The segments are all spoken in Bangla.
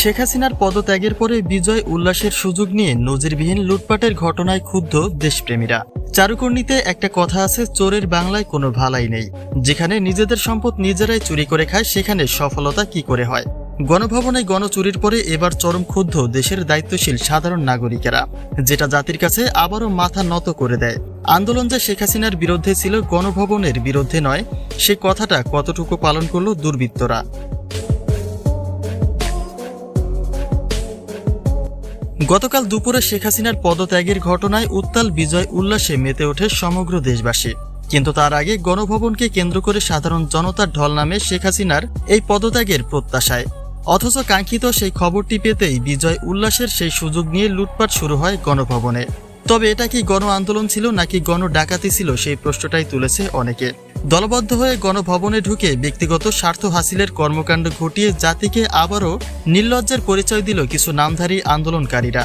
শেখ হাসিনার পদত্যাগের পরে বিজয় উল্লাসের সুযোগ নিয়ে নজিরবিহীন লুটপাটের ঘটনায় ক্ষুব্ধ দেশপ্রেমীরা। চারুকর্ণীতে একটা কথা আছে, চোরের বাংলায় কোনো ভালাই নেই। যেখানে নিজেদের সম্পদ নিজেরাই চুরি করে খায়, সেখানে সফলতা কি করে হয়? গণভবনে গণচুরির পরে এবার চরম ক্ষুব্ধ দেশের দায়িত্বশীল সাধারণ নাগরিকেরা, যেটা জাতির কাছে আবারও মাথা নত করে দেয়। আন্দোলন যে শেখ হাসিনার বিরুদ্ধে ছিল, গণভবনের বিরুদ্ধে নয়, সে কথাটা কতটুকু পালন করল দুর্বৃত্তরা। গতকাল দুপুরে শেখ হাসিনার পদত্যাগের ঘটনায় উত্তাল বিজয় উল্লাসে মেতে ওঠে সমগ্র দেশবাসী। কিন্তু তার আগে গণভবনকে কেন্দ্র করে সাধারণ জনতার ঢল নামে শেখ হাসিনার এই পদত্যাগের প্রত্যাশায়। অথচ কাঙ্ক্ষিত সেই খবরটি পেতেই বিজয় উল্লাসের সেই সুযোগ নিয়ে লুটপাট শুরু হয় গণভবনে। তবে এটা কি গণ আন্দোলন ছিল নাকি গণ ডাকাতি ছিল সেই প্রশ্নটাই তুলেছে অনেকে। দলবদ্ধ হয়ে গণভবনে ঢুকে ব্যক্তিগত স্বার্থ হাসিলের কর্মকাণ্ড ঘটিয়ে জাতিকে আবারও নির্লজ্জের পরিচয় দিল কিছু নামধারী আন্দোলনকারীরা।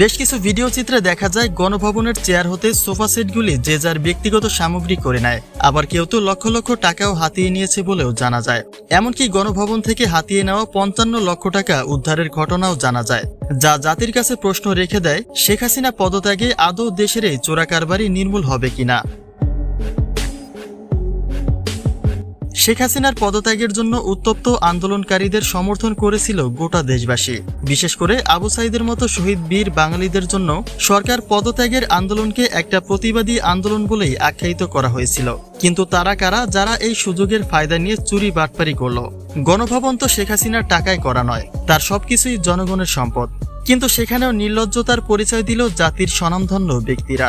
বেশ কিছু ভিডিও চিত্রে দেখা যায় গণভবনের চেয়ার হতে সোফা সেটগুলি যে যার ব্যক্তিগত সামগ্রী করে নেয়। আবার কেউ তো লক্ষ লক্ষ টাকাও হাতিয়ে নিয়েছে বলেও জানা যায়। এমনকি গণভবন থেকে হাতিয়ে নেওয়া পঞ্চান্ন লক্ষ টাকা উদ্ধারের ঘটনাও জানা যায়। যা জাতির কাছে প্রশ্ন রেখে দেয়, শেখ হাসিনা পদত্যাগে আদৌ দেশের এই চোরাকারবারি নির্মূল হবে কিনা? শেখ হাসিনার পদত্যাগের জন্য উত্তপ্ত আন্দোলনকারীদের সমর্থন করেছিল গোটা দেশবাসী। বিশেষ করে আবু সাইদের মতো শহীদ বীর বাঙালিদের জন্য সরকার পদত্যাগের আন্দোলনকে একটা প্রতিবাদী আন্দোলন বলেই আখ্যায়িত করা হয়েছিল। কিন্তু তারা কারা, যারা এই সুযোগের ফায়দা নিয়ে চুরি বাটপারি করল? গণভবন তো শেখ হাসিনার টাকায় করা নয়, তার সবকিছুই জনগণের সম্পদ। কিন্তু সেখানেও নির্লজ্জতার পরিচয় দিল জাতির স্বনামধন্য ব্যক্তিরা।